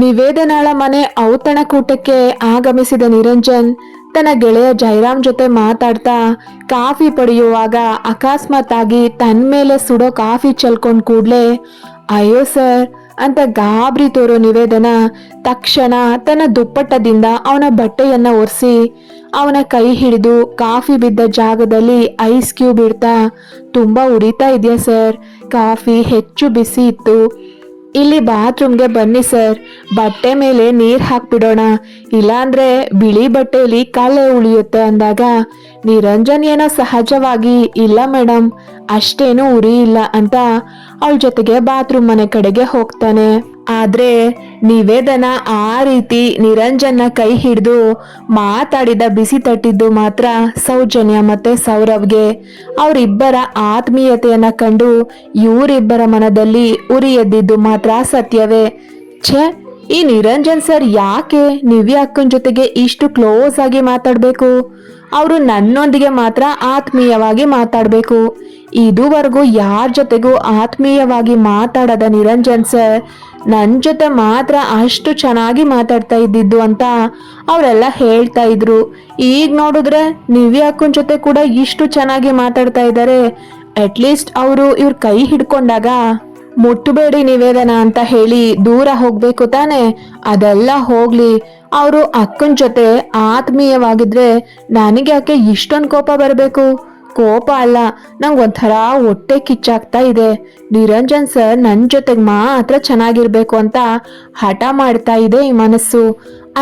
ನಿವೇದನಾಳ ಮನೆ ಔತಣಕೂಟಕ್ಕೆ ಆಗಮಿಸಿದ ನಿರಂಜನ್ ತನ್ನ ಗೆಳೆಯ ಜೈರಾಮ್ ಜೊತೆ ಮಾತಾಡ್ತಾ ಕಾಫಿ ಪಡೆಯುವಾಗ ಅಕಸ್ಮಾತ್ ಆಗಿ ತನ್ನ ಮೇಲೆ ಸುಡೋ ಕಾಫಿ ಚೆಲ್ಕೊಂಡ್ ಕೂಡ್ಲೆ, ಅಯ್ಯೋ ಸರ್ ಅಂತ ಗಾಬರಿ ತೋರೋ ನಿವೇದನ ತಕ್ಷಣ ತನ್ನ ದುಪ್ಪಟ್ಟದಿಂದ ಅವನ ಬಟ್ಟೆಯನ್ನ ಒರೆಸಿ, ಅವನ ಕೈ ಹಿಡಿದು ಕಾಫಿ ಬಿದ್ದ ಜಾಗದಲ್ಲಿ ಐಸ್ ಕ್ಯೂಬ್ ಇಡ್ತಾ, ತುಂಬಾ ಉರಿತಾ ಇದೆಯಾ ಸರ್, ಕಾಫಿ ಹೆಚ್ಚು ಬಿಸಿ ಇತ್ತು ಇಲ್ಲಿ ಬಾತ್ರೂಮ್ಗೆ ಬನ್ನಿ ಸರ್. ಬಟ್ಟೆ ಮೇಲೆ ನೀರ್ ಹಾಕ್ಬಿಡೋಣ. ಇಲ್ಲಾಂದ್ರೆ ಬಿಳಿ ಬಟ್ಟೆಯಲ್ಲಿ ಕಲೆ ಉಳಿಯುತ್ತೆ ಅಂದಾಗ ನಿರಂಜನ್ ಏನೋ ಸಹಜವಾಗಿ, ಇಲ್ಲ ಮೇಡಮ್ ಅಷ್ಟೇನು ಉರಿ ಇಲ್ಲ ಅಂತ ಅವಳ ಜೊತೆಗೆ ಬಾತ್ರೂಮ್ ಮನೆ ಕಡೆಗೆ ಹೋಗ್ತಾನೆ. ಆದ್ರೆ ನಿವೇದನ ಆ ರೀತಿ ನಿರಂಜನ ಕೈ ಹಿಡಿದು ಮಾತಾಡಿದ ಬಿಸಿ ತಟ್ಟಿದ್ದು ಮಾತ್ರ ಸೌಜನ್ಯ ಮತ್ತೆ ಸೌರವ್ಗೆ. ಅವರಿಬ್ಬರ ಆತ್ಮೀಯತೆಯನ್ನ ಕಂಡು ಇವರಿಬ್ಬರ ಮನದಲ್ಲಿ ಉರಿ ಎದ್ದಿದ್ದು ಮಾತ್ರ ಸತ್ಯವೇ. ಛೇ, ಈ ನಿರಂಜನ್ ಸರ್ ಯಾಕೆ ನಿವ್ಯ ಅಕ್ಕನ ಜೊತೆಗೆ ಇಷ್ಟು ಕ್ಲೋಸ್ ಆಗಿ ಮಾತಾಡಬೇಕು? ಅವರು ನನ್ನೊಂದಿಗೆ ಮಾತ್ರ ಆತ್ಮೀಯವಾಗಿ ಮಾತಾಡಬೇಕು. ಇದುವರೆಗೂ ಯಾರ ಜೊತೆಗೂ ಆತ್ಮೀಯವಾಗಿ ಮಾತಾಡದ ನಿರಂಜನ್ ಸರ್ ನನ್ನ ಜೊತೆ ಮಾತ್ರ ಅಷ್ಟು ಚೆನ್ನಾಗಿ ಮಾತಾಡ್ತಾ ಇದ್ದಿದ್ದು ಅಂತ ಅವರೆಲ್ಲ ಹೇಳ್ತಾ ಇದ್ರು. ಈಗ ನೋಡಿದ್ರೆ ನಿವ್ಯ ಅಕ್ಕನ ಜೊತೆ ಕೂಡ ಇಷ್ಟು ಚೆನ್ನಾಗಿ ಮಾತಾಡ್ತಾ ಇದ್ದಾರೆ ಅಟ್ಲೀಸ್ಟ್ ಅವರು ಇವ್ರ ಕೈ ಹಿಡ್ಕೊಂಡಾಗ ಮುಟ್ಟಬೇಡಿ ನಿವೇದನ ಅಂತ ಹೇಳಿ ದೂರ ಹೋಗ್ಬೇಕು ತಾನೆ. ಅದೆಲ್ಲ ಹೋಗ್ಲಿ. ಅವರು ಅಕ್ಕನ ಜೊತೆ ಆತ್ಮೀಯವಾಗಿದ್ರೆ ನನಗೆ ಯಾಕೆ ಇಷ್ಟೊಂದು ಕೋಪ ಬರಬೇಕು? ಕೋಪ ಅಲ್ಲ, ನಂಗೆ ಒಂಥರ ಹೊಟ್ಟೆ ಕಿಚ್ಚಾಗ್ತಾ ಇದೆ. ನಿರಂಜನ್ ಸರ್ ನನ್ನ ಜೊತೆಗೆ ಮಾತ್ರ ಚೆನ್ನಾಗಿರ್ಬೇಕು ಅಂತ ಹಠ ಮಾಡ್ತಾ ಇದೆ ಈ ಮನಸ್ಸು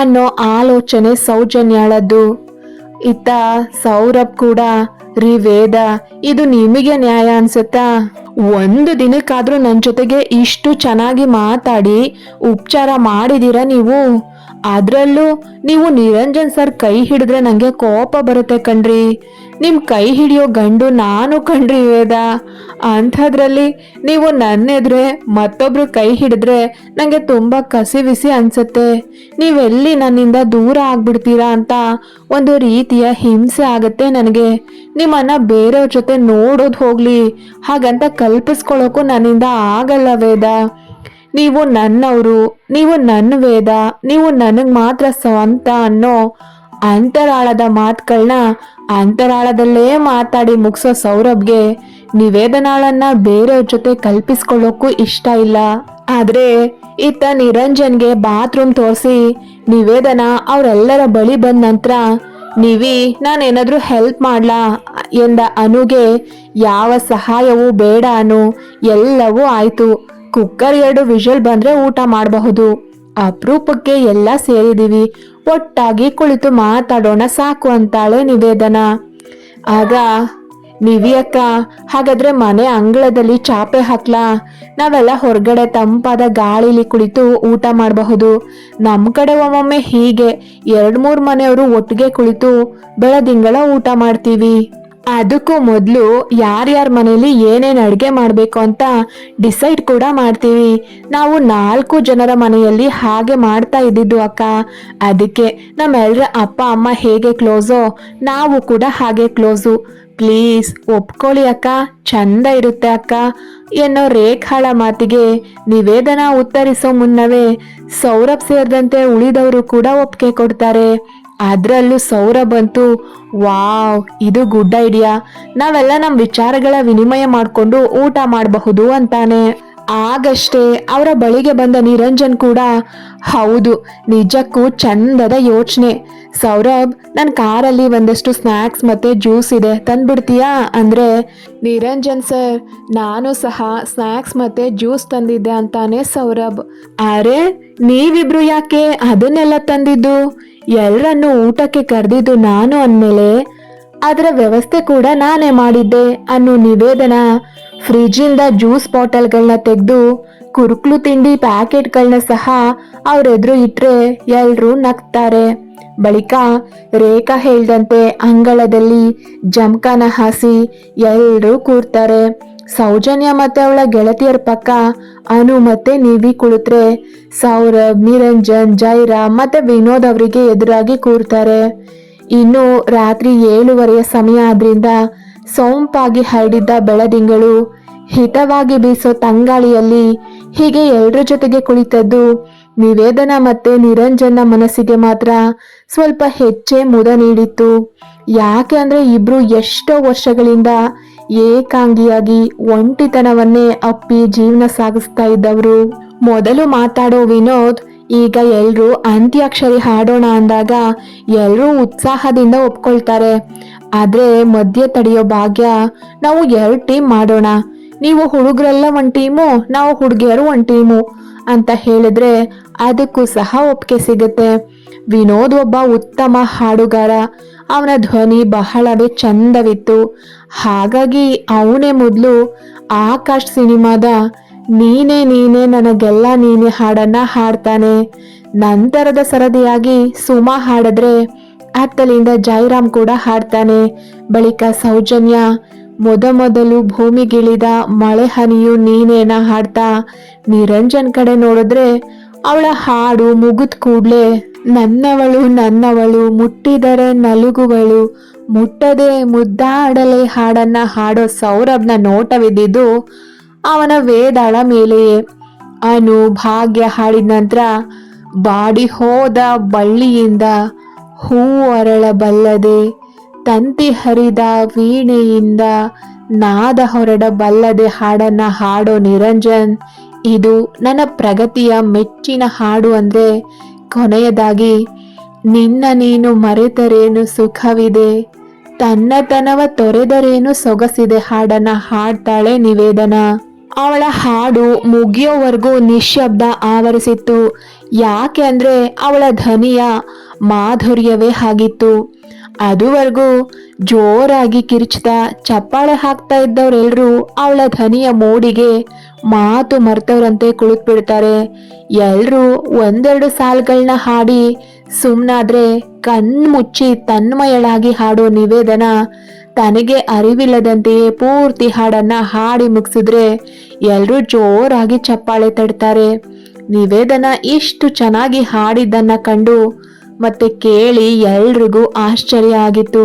ಅನ್ನೋ ಆಲೋಚನೆ ಸೌಜನ್ಯಾಳದ್ದು. ಇತ್ತ ಸೌರಭ್ ಕೂಡ ರೀ ವೇದ ಇದು ನಿಮಗೆ ನ್ಯಾಯ ಅನ್ಸುತ್ತಾ? ಒಂದು ದಿನಕ್ಕಾದ್ರೂ ನನ್ನ ಜೊತೆಗೆ ಇಷ್ಟು ಚೆನ್ನಾಗಿ ಮಾತಾಡಿ, ಉಪಚಾರ ಮಾಡಿದೀರಾ ನೀವು? ಅದರಲ್ಲೂ ನೀವು ನಿರಂಜನ್ ಸರ್ ಕೈ ಹಿಡಿದ್ರೆ ನನಗೆ ಕೋಪ ಬರುತ್ತೆ ಕಣ್ರಿ. ನಿಮ್ ಕೈ ಹಿಡಿಯೋ ಗಂಡು ನಾನು ಕಂಡ್ರಿ ವೇದ ಅಂಥದ್ರಲ್ಲಿ ನೀವು ನನ್ನ ಎದುರೆ ಮತ್ತೊಬ್ರು ಕೈ ಹಿಡಿದ್ರೆ ನನಗೆ ತುಂಬಾ ಕಸಿವಿಸಿ ಅನಿಸುತ್ತೆ. ನೀವೆಲ್ಲಿ ನನ್ನಿಂದ ದೂರ ಆಗ್ಬಿಡ್ತೀರಾ ಅಂತ ಒಂದು ರೀತಿಯ ಹಿಂಸೆ ಆಗುತ್ತೆ ನನಗೆ. ನಿಮ್ಮನ್ನ ಬೇರೆಯವ್ರ ಜೊತೆ ನೋಡೋದು ಹೋಗ್ಲಿ. ಹಾಗಂತ ಕಲ್ಪಿಸ್ಕೊಳ್ಳೋಕ್ಕೂ ನನ್ನಿಂದ ಆಗಲ್ಲ ವೇದ. ನೀವು ನನ್ನವರು, ನೀವು ನನ್ನ ವೇದ, ನೀವು ನನಗೆ ಮಾತ್ರ ಸ್ವಂತ ಅನ್ನೋ ಅಂತರಾಳದ ಮಾತುಗಳನ್ನ ಅಂತರಾಳದಲ್ಲೇ ಮಾತಾಡಿ ಮುಗಿಸೋ ಸೌರಭ್ಗೆ ನಿವೇದನಾಳನ್ನ ಬೇರೆಯವ್ರ ಜೊತೆ ಕಲ್ಪಿಸ್ಕೊಳ್ಳೋಕ್ಕೂ ಇಷ್ಟ ಇಲ್ಲ. ಆದ್ರೆ ಇತ್ತ ನಿರಂಜನ್ಗೆ ಬಾತ್ರೂಮ್ ತೋರಿಸಿ, ನಿವೇದನ ಅವರೆಲ್ಲರ ಬಳಿ ಬಂದ ನಂತರ, ನೀವಿ, ನಾನೇನಾದರೂ ಹೆಲ್ಪ್ ಮಾಡ್ಲಾ? ಎಂದ ಅನುಗೆ, ಯಾವ ಸಹಾಯವೂ ಬೇಡ ಅನು, ಎಲ್ಲವೂ ಆಯ್ತು. ಕುಕ್ಕರ್ ಎರಡು ವಿಷಲ್ ಬಂದ್ರೆ ಊಟ ಮಾಡಬಹುದು. ಅಪರೂಪಕ್ಕೆ ಎಲ್ಲ ಸೇರಿದೀವಿ. ಒಟ್ಟಾಗಿ ಕುಳಿತು ಮಾತಾಡೋಣ ಸಾಕು ಅಂತಾಳೆ ನಿವೇದನ. ಆಗ, ನಿವಿ ಅಕ್ಕ, ಹಾಗಾದ್ರೆ ಮನೆ ಅಂಗಳದಲ್ಲಿ ಚಾಪೆ ಹಾಕ್ಲಾ? ನಾವೆಲ್ಲ ಹೊರಗಡೆ ತಂಪಾದ ಗಾಳಿಲಿ ಕುಳಿತು ಊಟ ಮಾಡಬಹುದು. ನಮ್ಮ ಕಡೆ ಒಮ್ಮೊಮ್ಮೆ ಹೀಗೆ. ಎರಡು ಮೂರು ಮನೆಯವರು ಒಟ್ಟಿಗೆ ಕುಳಿತು ಬೆಳದಿಂಗಳ ಊಟ ಮಾಡ್ತೀವಿ. ಅದಕ್ಕೂ ಮೊದಲು ಯಾರ್ಯಾರ ಮನೇಲಿ ಏನೇನು ಅಡುಗೆ ಮಾಡಬೇಕು ಅಂತ ಡಿಸೈಡ್ ಕೂಡ ಮಾಡ್ತೀವಿ. ನಾವು ನಾಲ್ಕು ಜನರ ಮನೆಯಲ್ಲಿ ಹಾಗೆ ಮಾಡ್ತಾ ಇದ್ದಿದ್ದು ಅಕ್ಕ. ಅದಕ್ಕೆ ನಮ್ಮೆಲ್ಲರ ಅಪ್ಪ, ಅಮ್ಮ ಹೇಗೆ ಕ್ಲೋಸೋ ನಾವು ಕೂಡ ಹಾಗೆ ಕ್ಲೋಸು ಪ್ಲೀಸ್ ಒಪ್ಕೊಳ್ಳಿ ಅಕ್ಕ, ಚಂದ ಇರುತ್ತೆ ಅಕ್ಕ. ಎನ್ನೋ ರೇಖಾಳ ಮಾತಿಗೆ ನಿವೇದನ ಉತ್ತರಿಸೋ ಮುನ್ನವೇ ಸೌರಭ್ ಸೇರಿದಂತೆ ಉಳಿದವರು ಕೂಡ ಒಪ್ಪಿಗೆ ಕೊಡ್ತಾರೆ. ಅದರಲ್ಲೂ ಬಂತು. ವಾವ್, ಇದು ಗುಡ್ ಐಡಿಯಾ. ನಾವೆಲ್ಲ ನಮ್ಮ ವಿಚಾರಗಳ ವಿನಿಮಯ ಮಾಡಿಕೊಂಡು ಊಟ ಮಾಡಬಹುದು ಅಂತಾನೆ. ಆಗಷ್ಟೇ, ಅವರ ಬಳಿಗೆ ಬಂದ ನಿರಂಜನ್ ಕೂಡ, ಹೌದು, ನಿಜಕ್ಕೂ ಚಂದದ ಯೋಚನೆ. ಸೌರಭ್ ನನ್ನ ಕಾರಲ್ಲಿ ಒಂದಷ್ಟು ಸ್ನ್ಯಾಕ್ಸ್ ಮತ್ತೆ ಜ್ಯೂಸ್ ಇದೆ, ತಂದ್ಬಿಡ್ತೀಯಾ? ಅಂದ್ರೆ, ನಿರಂಜನ್ ಸರ್, ನಾನು ಸಹ ಸ್ನ್ಯಾಕ್ಸ್ ಮತ್ತೆ ಜ್ಯೂಸ್ ತಂದಿದ್ದೆ ಅಂತಾನೆ ಸೌರಭ್. ಅರೆ, ನೀವಿಬ್ರು ಯಾಕೆ ಅದನ್ನೆಲ್ಲ ತಂದಿದ್ದು? ಎಲ್ಲರನ್ನು ಊಟಕ್ಕೆ ಕರೆದಿದ್ದು ನಾನು ಅಂದಮೇಲೆ ಅದರ ವ್ಯವಸ್ಥೆ ಕೂಡ ನಾನೇ ಮಾಡಿದ್ದೆ ಅನ್ನೋ ನಿವೇದನ ಫ್ರಿಜ್ಜಿಂದ ಜ್ಯೂಸ್ ಬಾಟಲ್ಗಳನ್ನ ತೆಗೆದು ಕುರುಕ್ಲು ತಿಂಡಿ ಪ್ಯಾಕೆಟ್ಗಳನ್ನ ಸಹ ಅವರೆದುರು ಇಟ್ಟರೆ ಎಲ್ಲರೂ ನಗ್ತಾರೆ. ಬಳಿಕ ರೇಖಾ ಹೇಳ್ದಂತೆ ಅಂಗಳದಲ್ಲಿ ಜಮಖಾನ ಹಾಸಿ ಎಲ್ಲರೂ ಕೂರ್ತಾರೆ. ಸೌಜನ್ಯ ಮತ್ತೆ ಅವಳ ಗೆಳತಿಯರ ಪಕ್ಕ ಅನು ಮತ್ತೆ ನೀವಿ ಕುಳಿತ್ರೆ ಸೌರಭ್, ನಿರಂಜನ್, ಜೈರಾ ಮತ್ತೆ ವಿನೋದ್ ಅವರಿಗೆ ಎದುರಾಗಿ ಕೂರ್ತಾರೆ. ಇನ್ನು ರಾತ್ರಿ ಏಳುವರೆಯ ಸಮಯ ಆದ್ರಿಂದ ಸೊಂಪಾಗಿ ಹರಡಿದ್ದ ಬೆಳದಿಂಗಳು ಹಿತವಾಗಿ ಬೀಸೋ ತಂಗಾಳಿಯಲ್ಲಿ ಹೀಗೆ ಎಲ್ಲರ ಜೊತೆಗೆ ಕುಳಿತದ್ದು ನಿವೇದನ ಮತ್ತೆ ನಿರಂಜನ ಮನಸ್ಸಿಗೆ ಮಾತ್ರ ಸ್ವಲ್ಪ ಹೆಚ್ಚೇ ಮುದ ನೀಡಿತ್ತು. ಯಾಕೆ ಅಂದ್ರೆ ಇಬ್ರು ಎಷ್ಟೋ ವರ್ಷಗಳಿಂದ ಏಕಾಂಗಿಯಾಗಿ ಒಂಟಿತನವನ್ನೇ ಅಪ್ಪಿ ಜೀವನ ಸಾಗಿಸ್ತಾ ಇದ್ದವರು. ಮೊದಲು ಮಾತಾಡೋ ವಿನೋದ್, ಈಗ ಎಲ್ಲರೂ ಅಂತ್ಯಾಕ್ಷರಿ ಹಾಡೋಣ ಅಂದಾಗ ಎಲ್ಲರೂ ಉತ್ಸಾಹದಿಂದ ಒಪ್ಕೊಳ್ತಾರೆ. ಆದ್ರೆ ಮಧ್ಯೆ ತಡೆಯೋ ಭಾಗ್ಯ, ನಾವು ಎರಡು ಟೀಮ್ ಮಾಡೋಣ. ನೀವು ಹುಡುಗರೆಲ್ಲ ಒನ್ ಟೀಮು, ನಾವು ಹುಡುಗಿಯರು ಒನ್ ಟೀಮು ಅಂತ ಹೇಳಿದ್ರೆ ಅದಕ್ಕೂ ಸಹ ಒಪ್ಪಿಗೆ ಸಿಗುತ್ತೆ. ವಿನೋದ್ ಒಬ್ಬ ಉತ್ತಮ ಹಾಡುಗಾರ. ಅವನ ಧ್ವನಿ ಬಹಳವೇ ಚಂದವಿತ್ತು. ಹಾಗಾಗಿ ಅವನೇ ಮೊದಲು ಆಕಾಶ್ ಸಿನಿಮಾದ ನೀನೇ ನೀನೇ ನನಗೆಲ್ಲ ನೀನೆ ಹಾಡನ್ನ ಹಾಡ್ತಾನೆ. ನಂತರದ ಸರದಿಯಾಗಿ ಸುಮಾ ಹಾಡಿದ್ರೆ ಅತ್ತಲಿಂದ ಜೈರಾಮ್ ಕೂಡ ಹಾಡ್ತಾನೆ. ಬಳಿಕ ಸೌಜನ್ಯ ಮೊದಮೊದಲು ಭೂಮಿಗಿಳಿದ ಮಳೆ ಹನಿಯು ನೀನೇನ ಹಾಡ್ತಾ, ನಿರಂಜನ್ ಕಡೆ ನೋಡಿದ್ರೆ ಅವಳ ಹಾಡು ಮುಗಿದ ಕೂಡ್ಲೆ ನನ್ನವಳು ನನ್ನವಳು, ಮುಟ್ಟಿದರೆ ನಲುಗುವಳು ಮುಟ್ಟದೆ ಮುದ್ದಾಡಲೆ ಹಾಡನ್ನ ಹಾಡೋ ಸೌರಭ್ನ ನೋಟವಿದ್ದಿದ್ದು ಅವನ ವೇದಾಳ ಮೇಲೆಯೇ. ಅನು ಭಾಗ್ಯ ಹಾಡಿದ ನಂತರ ಬಾಡಿ ಹೋದ ಬಳ್ಳಿಯಿಂದ ಹೂ ಅರಳಬಲ್ಲದೆ, ತಂತಿ ಹರಿದ ವೀಣೆಯಿಂದ ನಾದ ಹೊರಡಬಲ್ಲದೆ ಹಾಡನ್ನ ಹಾಡೋ ನಿರಂಜನ್ ಇದು ನನ್ನ ಪ್ರಗತಿಯ ಮೆಚ್ಚಿನ ಹಾಡು ಅಂದ್ರೆ ಕೊನೆಯದಾಗಿ, ನಿನ್ನ ನೀನು ಮರೆತರೇನು ಸುಖವಿದೆ ತನ್ನತನವ ತೊರೆದರೇನು ಸೊಗಸಿದೆ ಹಾಡನ್ನ ಹಾಡ್ತಾಳೆ ನಿವೇದನ. ಅವಳ ಹಾಡು ಮುಗಿಯೋವರೆಗೂ ನಿಶ್ಶಬ್ದ ಆವರಿಸಿತ್ತು. ಯಾಕೆ ಅಂದರೆ ಅವಳ ಧ್ವನಿಯ ಮಾಧುರ್ಯವೇ ಆಗಿತ್ತು ಅದುವರೆಗೂ ಜೋರಾಗಿ ಕಿರಿಚ್ತಾ ಚಪ್ಪಾಳೆ ಹಾಕ್ತಾ ಇದ್ದವರೆಲ್ಲರೂ ಅವಳ ಧ್ವನಿಯ ಮೋಡಿಗೆ ಮಾತು ಮರ್ತವ್ರಂತೆ ಕುಳಿತುಬಿಡ್ತಾರೆ. ಎಲ್ಲರೂ ಒಂದೆರಡು ಸಾಲ್ಗಳನ್ನ ಹಾಡಿ ಸುಮ್ಮನಾದ್ರೆ ಕಣ್ಮುಚ್ಚಿ ತನ್ಮಯಳಾಗಿ ಹಾಡೋ ನಿವೇದನ ತನಗೆ ಅರಿವಿಲ್ಲದಂತೆಯೇ ಪೂರ್ತಿ ಹಾಡನ್ನ ಹಾಡಿ ಮುಗಿಸಿದ್ರೆ ಎಲ್ಲರೂ ಜೋರಾಗಿ ಚಪ್ಪಾಳೆ ತಡ್ತಾರೆ. ನಿವೇದನ ಇಷ್ಟು ಚೆನ್ನಾಗಿ ಹಾಡಿದ್ದನ್ನ ಕಂಡು ಮತ್ತೆ ಕೇಳಿ ಎಲ್ರಿಗೂ ಆಶ್ಚರ್ಯ ಆಗಿತ್ತು.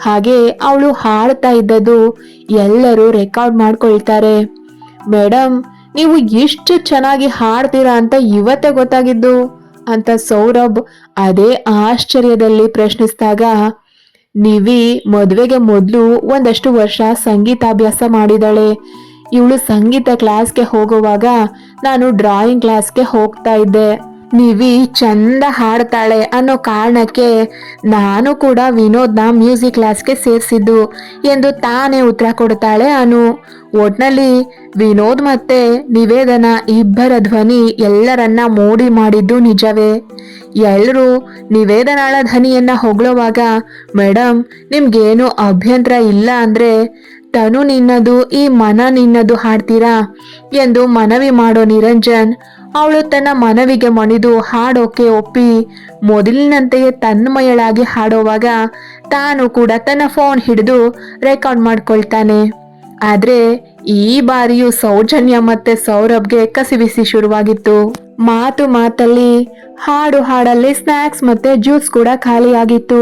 ಹಾಗೆ ಅವಳು ಹಾಡ್ತಾ ಇದ್ದದ್ದು ಎಲ್ಲರೂ ರೆಕಾರ್ಡ್ ಮಾಡ್ಕೊಳ್ತಾರೆ. ಮೇಡಮ್ ನೀವು ಎಷ್ಟು ಚೆನ್ನಾಗಿ ಹಾಡ್ತೀರಾ ಅಂತ ಇವತ್ತೇ ಗೊತ್ತಾಗಿದ್ದು, ಅಂತ ಸೌರಭ್ ಅದೇ ಆಶ್ಚರ್ಯದಲ್ಲಿ ಪ್ರಶ್ನಿಸಿದಾಗ, ನಿವಿ ಮದುವೆಗೆ ಮೊದಲು ಒಂದಷ್ಟು ವರ್ಷ ಸಂಗೀತಾಭ್ಯಾಸ ಮಾಡಿದಾಳೆ. ಇವಳು ಸಂಗೀತ ಕ್ಲಾಸ್ಗೆ ಹೋಗುವಾಗ ನಾನು ಡ್ರಾಯಿಂಗ್ ಕ್ಲಾಸ್ಗೆ ಹೋಗ್ತಾ ಇದ್ದೆ. ನಿವಿ ಚಂದ ಹಾಡ್ತಾಳೆ ಅನ್ನೋ ಕಾರಣಕ್ಕೆ ನಾನು ಕೂಡ ವಿನೋದ್ನ ಮ್ಯೂಸಿಕ್ ಕ್ಲಾಸ್ಗೆ ಸೇರಿಸಿದ್ದು ಎಂದು ತಾನೇ ಉತ್ತರ ಕೊಡ್ತಾಳೆ ಅನು. ಒಟ್ನಲ್ಲಿ ವಿನೋದ್ ಮತ್ತೆ ನಿವೇದನ ಇಬ್ಬರ ಧ್ವನಿ ಎಲ್ಲರನ್ನ ಮೋಡಿ ಮಾಡಿದ್ದು ನಿಜವೇ. ಎಲ್ಲರೂ ನಿವೇದನಾಳ ಧ್ವನಿಯನ್ನ ಹೊಗಳುವಾಗ ಮೇಡಮ್ ನಿಮ್ಗೇನು ಅಭ್ಯಂತರ ಇಲ್ಲ ಅಂದ್ರೆ ತನು ನಿನ್ನದು ಈ ಮನ ನಿನ್ನದು ಹಾಡ್ತೀರಾ? ಎಂದು ಮನವಿ ಮಾಡೋ ನಿರಂಜನ್ ಅವಳು ತನ್ನ ಮನವಿಗೆ ಮಣಿದು ಹಾಡೋಕೆ ಒಪ್ಪಿ ಮೊದಲಿನಂತೆಯೇ ತನ್ಮಯಳಾಗಿ ಹಾಡೋವಾಗ ತಾನು ಕೂಡ ತನ್ನ ಫೋನ್ ಹಿಡಿದು ರೆಕಾರ್ಡ್ ಮಾಡ್ಕೊಳ್ತಾನೆ. ಆದ್ರೆ ಈ ಬಾರಿಯೂ ಸೌಜನ್ಯ ಮತ್ತೆ ಸೌರಭ್ಗೆ ಕಸಿವಿಸಿ ಶುರುವಾಗಿತ್ತು. ಮಾತು ಮಾತಲ್ಲಿ, ಹಾಡು ಹಾಡಲ್ಲಿ ಸ್ನ್ಯಾಕ್ಸ್ ಮತ್ತೆ ಜ್ಯೂಸ್ ಕೂಡ ಖಾಲಿಯಾಗಿತ್ತು.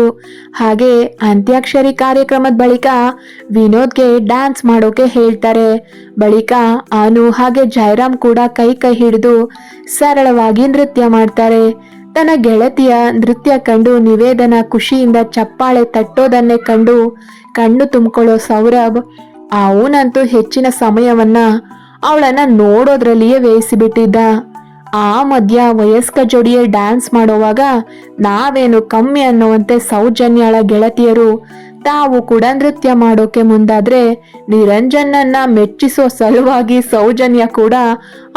ಹಾಗೆ ಅಂತ್ಯಾಕ್ಷರಿ ಕಾರ್ಯಕ್ರಮದ ಬಳಿಕ ವಿನೋದ್ಗೆ ಡ್ಯಾನ್ಸ್ ಮಾಡೋಕೆ ಹೇಳ್ತಾರೆ. ಬಳಿಕ ಅನು ಹಾಗೆ ಜಯರಾಮ್ ಕೂಡ ಕೈ ಕೈ ಹಿಡಿದು ಸರಳವಾಗಿ ನೃತ್ಯ ಮಾಡ್ತಾರೆ. ತನ್ನ ಗೆಳತಿಯ ನೃತ್ಯ ಕಂಡು ನಿವೇದನ ಖುಷಿಯಿಂದ ಚಪ್ಪಾಳೆ ತಟ್ಟೋದನ್ನೇ ಕಂಡು ಕಣ್ಣು ತುಂಬಿಕೊಳ್ಳೋ ಸೌರಭ್, ಅವನಂತೂ ಹೆಚ್ಚಿನ ಸಮಯವನ್ನ ಅವಳನ್ನ ನೋಡೋದ್ರಲ್ಲಿಯೇ ಬೇಯಿಸಿಬಿಟ್ಟಿದ್ದ ಆ ಮಧ್ಯ ವಯಸ್ಕ ಜೋಡಿಯೇ ಡ್ಯಾನ್ಸ್ ಮಾಡುವಾಗ ನಾವೇನು ಕಮ್ಮಿ ಅನ್ನುವಂತೆ ಸೌಜನ್ಯಳ ಗೆಳತಿಯರು, ತಾವು ಕೂಡ ನೃತ್ಯ ಮಾಡೋಕೆ ಮುಂದಾದ್ರೆ ನಿರಂಜನನ್ನ ಮೆಚ್ಚಿಸೋ ಸಲುವಾಗಿ ಸೌಜನ್ಯ ಕೂಡ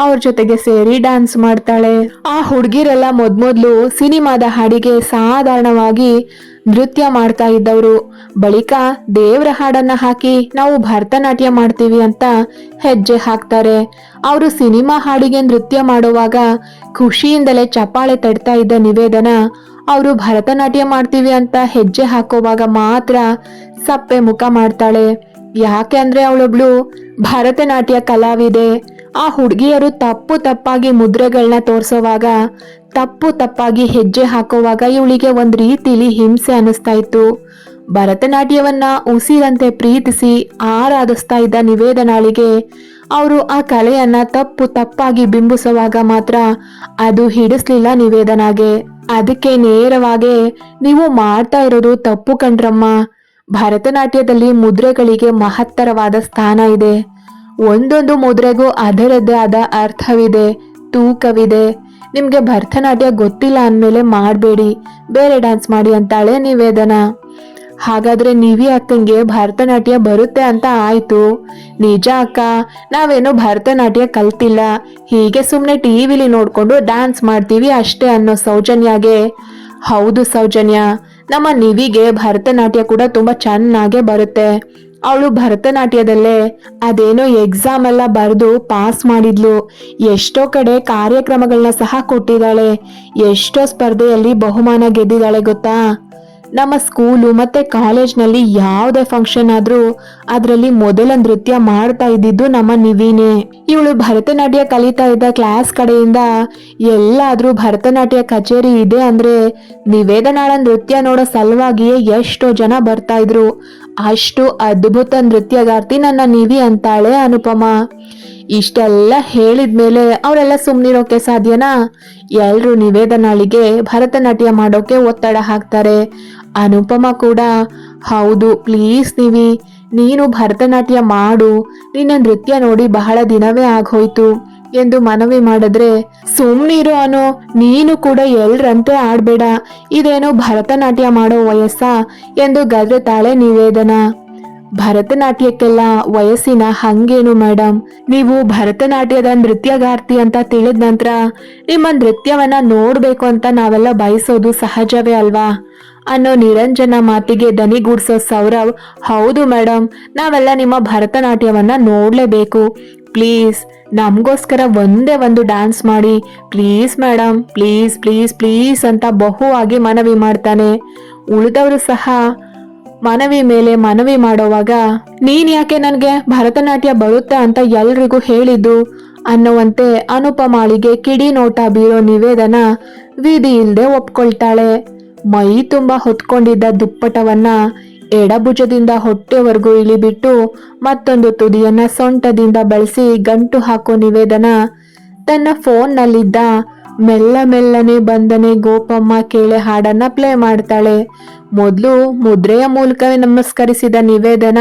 ಅವ್ರ ಜೊತೆಗೆ ಸೇರಿ ಡ್ಯಾನ್ಸ್ ಮಾಡ್ತಾಳೆ. ಆ ಹುಡುಗಿರೆಲ್ಲ ಮೊದ್ಮೊದ್ಲು ಸಿನಿಮಾದ ಹಾಡಿಗೆ ಸಾಧಾರಣವಾಗಿ ನೃತ್ಯ ಮಾಡ್ತಾ ಇದ್ದವರು. ಬಳಿಕ ದೇವರ ಹಾಡನ್ನ ಹಾಕಿ ನಾವು ಭರತನಾಟ್ಯ ಮಾಡ್ತೀವಿ ಅಂತ ಹೆಜ್ಜೆ ಹಾಕ್ತಾರೆ. ಅವರು ಸಿನಿಮಾ ಹಾಡಿಗೆ ನೃತ್ಯ ಮಾಡುವಾಗ ಖುಷಿಯಿಂದಲೇ ಚಪ್ಪಾಳೆ ತಡ್ತಾ ಇದ್ದ ನಿವೇದನ, ಅವರು ಭರತನಾಟ್ಯ ಮಾಡ್ತೀವಿ ಅಂತ ಹೆಜ್ಜೆ ಹಾಕೋವಾಗ ಮಾತ್ರ ಸಪ್ಪೆ ಮುಖ ಮಾಡ್ತಾಳೆ. ಯಾಕೆ ಅಂದ್ರೆ ಅವಳೊಬ್ಳು ಭರತನಾಟ್ಯ ಕಲಾವಿದೆ. ಆ ಹುಡುಗಿಯರು ತಪ್ಪು ತಪ್ಪಾಗಿ ಮುದ್ರೆಗಳನ್ನ ತೋರ್ಸೋವಾಗ ತಪ್ಪು ತಪ್ಪಾಗಿ ಹೆಜ್ಜೆ ಹಾಕುವಾಗ ಇವಳಿಗೆ ಒಂದು ರೀತಿಲಿ ಹಿಂಸೆ ಅನಿಸ್ತಾ ಇತ್ತು. ಭರತನಾಟ್ಯವನ್ನ ಉಸಿರಂತೆ ಪ್ರೀತಿಸಿ ಆರಾಧಿಸ್ತಾ ಇದ್ದ ನಿವೇದನಾಳಿಗೆ ಅವರು ಆ ಕಲೆಯನ್ನ ತಪ್ಪು ತಪ್ಪಾಗಿ ಬಿಂಬಿಸುವಾಗ ಮಾತ್ರ ಅದು ಹಿಡಿಸ್ಲಿಲ್ಲ ನಿವೇದನಾಗೆ. ಅದಕ್ಕೆ ನೇರವಾಗಿ ನೀವು ಮಾಡ್ತಾ ಇರೋದು ತಪ್ಪು ಕಂಡ್ರಮ್ಮ ಭರತನಾಟ್ಯದಲ್ಲಿ ಮುದ್ರೆಗಳಿಗೆ ಮಹತ್ತರವಾದ ಸ್ಥಾನ ಇದೆ. ಒಂದೊಂದು ಮುದ್ರೆಗೂ ಅದರದ್ದೇ ಆದ ಅರ್ಥವಿದೆ, ತೂಕವಿದೆ. ನಿಮ್ಗೆ ಭರತನಾಟ್ಯ ಗೊತ್ತಿಲ್ಲ ಅಂದಮೇಲೆ ಮಾಡಬೇಡಿ. ಬೇರೆ ಡ್ಯಾನ್ಸ್ ಮಾಡಿ ಅಂತಾಳೆ ನಿವೇದನ. ಹಾಗಾದ್ರೆ ನೀವಿ ಅಕ್ಕಂಗೆ ಭರತನಾಟ್ಯ ಬರುತ್ತೆ ಅಂತ ಆಯ್ತು. ನಿಜ ಅಕ್ಕ, ನಾವೇನು ಭರತನಾಟ್ಯ ಕಲ್ತಿಲ್ಲ. ಹೀಗೆ ಸುಮ್ಮನೆ ಟಿವಿಲಿ ನೋಡ್ಕೊಂಡು ಡ್ಯಾನ್ಸ್ ಮಾಡ್ತೀವಿ ಅಷ್ಟೇ ಅನ್ನೋ ಸೌಜನ್ಯಗೆ. ಹೌದು ಸೌಜನ್ಯ, ನಮ್ಮ ನಿವಿಗೆ ಭರತನಾಟ್ಯ ಕೂಡ ತುಂಬಾ ಚೆನ್ನಾಗೇ ಬರುತ್ತೆ. ಅವಳು ಭರತನಾಟ್ಯದಲ್ಲೇ ಅದೇನೋ ಎಕ್ಸಾಮ್ ಎಲ್ಲ ಬರೆದು ಪಾಸ್ ಮಾಡಿದ್ಲು. ಎಷ್ಟೋ ಕಡೆ ಕಾರ್ಯಕ್ರಮಗಳನ್ನ ಸಹ ಕೊಟ್ಟಿದ್ದಾಳೆ. ಎಷ್ಟೋ ಸ್ಪರ್ಧೆಯಲ್ಲಿ ಬಹುಮಾನ ಗೆದ್ದಿದ್ದಾಳೆ ಗೊತ್ತಾ? ನಮ್ಮ ಸ್ಕೂಲು ಮತ್ತೆ ಕಾಲೇಜ್ನಲ್ಲಿ ಯಾವುದೇ ಫಂಕ್ಷನ್ ಆದ್ರೂ ಅದರಲ್ಲಿ ಮೊದಲ ನೃತ್ಯ ಮಾಡ್ತಾ ಇದ್ದಿದ್ದು ನಮ್ಮ ನಿವಿನೇ. ಇವಳು ಭರತನಾಟ್ಯ ಕಲಿತಾ ಇದ್ದ ಕ್ಲಾಸ್ ಕಡೆಯಿಂದ ಎಲ್ಲಾದ್ರೂ ಭರತನಾಟ್ಯ ಕಚೇರಿ ಇದೆ ಅಂದ್ರೆ ನಿವೇದನಾಳ ನೃತ್ಯ ನೋಡೋ ಸಲುವಾಗಿಯೇ ಎಷ್ಟೋ ಜನ ಬರ್ತಾ ಇದ್ರು. ಅಷ್ಟು ಅದ್ಭುತ ನೃತ್ಯಗಾರ್ತಿ ನನ್ನ ನಿಧಿ ಅಂತಾಳೆ ಅನುಪಮ. ಇಷ್ಟೆಲ್ಲ ಹೇಳಿದ ಮೇಲೆ ಅವರೆಲ್ಲ ಸುಮ್ಮನಿರೋಕೆ ಸಾಧ್ಯನಾ? ಎಲ್ಲರೂ ನಿವೇದನಾಳಿಗೆ ಭರತನಾಟ್ಯ ಮಾಡೋಕೆ ಒತ್ತಡ ಹಾಕ್ತಾರೆ. ಅನುಪಮ ಕೂಡ, ಹೌದು ಪ್ಲೀಸ್ ನಿವಿ, ನೀನು ಭರತನಾಟ್ಯ ಮಾಡು. ನಿನ್ನ ನೃತ್ಯ ನೋಡಿ ಬಹಳ ದಿನವೇ ಆಗೋಯ್ತು. ಎಂದು ಮನವಿ ಮಾಡಿದ್ರೆ, ಸುಮ್ನಿರು ಅನೋ, ನೀನು ಕೂಡ ಎಲ್ರಂತೆ ಆಡ್ಬೇಡ. ಇದೇನು ಭರತನಾಟ್ಯ ಮಾಡೋ ವಯಸ್ಸಾ ಎಂದು ಗದ್ರತಾಳೆ ನಿವೇದನ. ಭರತನಾಟ್ಯಕ್ಕೆಲ್ಲ ವಯಸ್ಸಿನ ಹಂಗೇನು ಮೇಡಮ್ ನೀವು ಭರತನಾಟ್ಯದ ನೃತ್ಯಗಾರ್ತಿ ಅಂತ ತಿಳಿದ ನಂತರ ನಿಮ್ಮ ನೃತ್ಯವನ್ನ ನೋಡ್ಬೇಕು ಅಂತ ನಾವೆಲ್ಲ ಬಯಸೋದು ಸಹಜವೇ ಅಲ್ವಾ? ಅನ್ನೋ ನಿರಂಜನ ಮಾತಿಗೆ ದನಿಗೂಡ್ಸೋ ಸೌರವ್, ಹೌದು ಮೇಡಮ್ ನಾವೆಲ್ಲ ನಿಮ್ಮ ಭರತನಾಟ್ಯವನ್ನ ನೋಡ್ಲೇಬೇಕು. ಪ್ಲೀಸ್ ನಮಗೋಸ್ಕರ ಒಂದೇ ಒಂದು ಡ್ಯಾನ್ಸ್ ಮಾಡಿ. Please madam please please please ಅಂತ ಬಹುವಾಗಿ ಮನವಿ ಮಾಡ್ತಾನೆ. ಉಳಿದವರು ಸಹ ಮನವಿ ಮೇಲೆ ಮನವಿ ಮಾಡೋವಾಗ, ನೀನ್ ಯಾಕೆ ನನಗೆ ಭರತನಾಟ್ಯ ಬರುತ್ತೆ ಅಂತ ಎಲ್ರಿಗೂ ಹೇಳಿದ್ದು? ಅನ್ನುವಂತೆ ಅನುಪಮಾಳಿಗೆ ಕಿಡಿ ನೋಟ ಬೀರೋ ನಿವೇದನ ವಿಧಿ ಇಲ್ಲದೆ ಒಪ್ಕೊಳ್ತಾಳೆ. ಮೈ ತುಂಬ ಹೊತ್ಕೊಂಡಿದ್ದ ದುಪ್ಪಟವನ್ನ ಎಡಭುಜದಿಂದ ಹೊಟ್ಟೆವರೆಗೂ ಇಳಿಬಿಟ್ಟು ಮತ್ತೊಂದು ತುದಿಯನ್ನ ಸೊಂಟದಿಂದ ಬಳಸಿ ಗಂಟು ಹಾಕೋ ನಿವೇದನ. ತನ್ನ ಫೋನ್ನಲ್ಲಿದ್ದ ಮೆಲ್ಲ ಮೆಲ್ಲನೆ ಬಂದನೆ ಗೋಪಮ್ಮ ಕೇಳೆ ಹಾಡನ್ನ ಪ್ಲೇ ಮಾಡ್ತಾಳೆ. ಮೊದಲು ಮುದ್ರೆಯ ಮೂಲಕವೇ ನಮಸ್ಕರಿಸಿದ ನಿವೇದನ,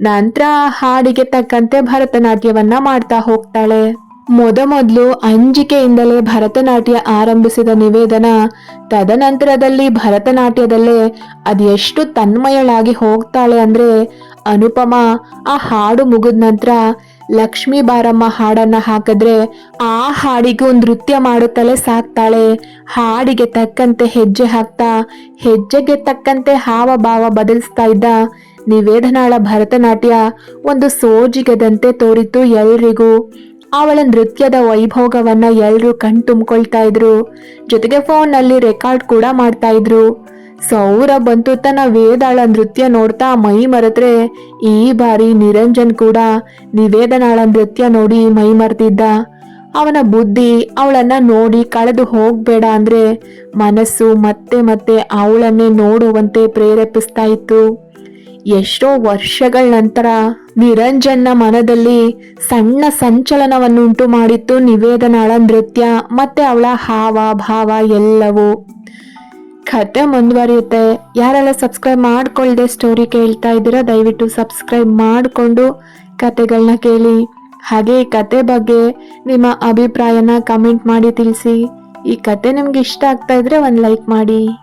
ನಂತರ ಹಾಡಿಗೆ ತಕ್ಕಂತೆ ಭರತನಾಟ್ಯವನ್ನ ಮಾಡ್ತಾ ಹೋಗ್ತಾಳೆ. ಮೊದಮೊದಲು ಅಂಜಿಕೆಯಿಂದಲೇ ಭರತನಾಟ್ಯ ಆರಂಭಿಸಿದ ನಿವೇದನ, ತದನಂತರದಲ್ಲಿ ಭರತನಾಟ್ಯದಲ್ಲೇ ಅದೆಷ್ಟು ತನ್ಮಯಳಾಗಿ ಹೋಗ್ತಾಳೆ ಅಂದ್ರೆ ಅನುಪಮ ಆ ಹಾಡು ಮುಗಿದ ನಂತರ ಲಕ್ಷ್ಮೀ ಬಾರಮ್ಮ ಹಾಡನ್ನ ಹಾಕಿದ್ರೆ ಆ ಹಾಡಿಗೂ ನೃತ್ಯ ಮಾಡುತ್ತಲೇ ಸಾಕ್ತಾಳೆ. ಹಾಡಿಗೆ ತಕ್ಕಂತೆ ಹೆಜ್ಜೆ ಹಾಕ್ತಾ, ಹೆಜ್ಜೆಗೆ ತಕ್ಕಂತೆ ಹಾವಭಾವ ಬದಲಿಸ್ತಾ ಇದ್ದ ನಿವೇದನಾಳ ಭರತನಾಟ್ಯ ಒಂದು ಸೋಜಿಗದಂತೆ ತೋರಿತು ಎಲ್ರಿಗೂ. ಅವಳ ನೃತ್ಯದ ವೈಭೋಗವನ್ನ ಎಲ್ಲರೂ ಕಣ್ ತುಂಬಿಕೊಳ್ತಾ ಇದ್ರು ಜೊತೆಗೆ ಫೋನ್ನಲ್ಲಿ ರೆಕಾರ್ಡ್ ಕೂಡ ಮಾಡ್ತಾ ಇದ್ರು ಸೌರಭ್ ಬಂತು ತನ್ನ ವೇದಾಳ ನೃತ್ಯ ನೋಡ್ತಾ ಮೈ ಮರೆತ್ರೆ, ಈ ಬಾರಿ ನಿರಂಜನ್ ಕೂಡ ನಿವೇದನಾಳ ನೃತ್ಯ ನೋಡಿ ಮೈ ಮರೆತಿದ್ದ. ಅವನ ಬುದ್ಧಿ ಅವಳನ್ನ ನೋಡಿ ಕಳೆದು ಹೋಗ್ಬೇಡ ಅಂದ್ರೆ ಮನಸ್ಸು ಮತ್ತೆ ಮತ್ತೆ ಅವಳನ್ನೇ ನೋಡುವಂತೆ ಪ್ರೇರೇಪಿಸ್ತಾ ಇತ್ತು. ಎಷ್ಟೋ ವರ್ಷಗಳ ನಂತರ ನಿರಂಜನ್ನ ಮನದಲ್ಲಿ ಸಣ್ಣ ಸಂಚಲನವನ್ನುಂಟು ಮಾಡಿತ್ತು ನಿವೇದನಾಳ ನೃತ್ಯ ಮತ್ತೆ ಅವಳ ಹಾವ ಭಾವ ಎಲ್ಲವೂ. ಕತೆ ಮುಂದುವರಿಯುತ್ತೆ. ಯಾರೆಲ್ಲ ಸಬ್ಸ್ಕ್ರೈಬ್ ಮಾಡ್ಕೊಳ್ದೆ ಸ್ಟೋರಿ ಕೇಳ್ತಾ ಇದ್ದೀರಾ, ದಯವಿಟ್ಟು ಸಬ್ಸ್ಕ್ರೈಬ್ ಮಾಡಿಕೊಂಡು ಕತೆಗಳನ್ನ ಕೇಳಿ. ಹಾಗೆ ಈ ಕತೆ ಬಗ್ಗೆ ನಿಮ್ಮ ಅಭಿಪ್ರಾಯನ ಕಮೆಂಟ್ ಮಾಡಿ ತಿಳಿಸಿ. ಈ ಕತೆ ನಿಮ್ಗೆ ಇಷ್ಟ ಆಗ್ತಾ ಇದ್ರೆ ಒಂದು ಲೈಕ್ ಮಾಡಿ.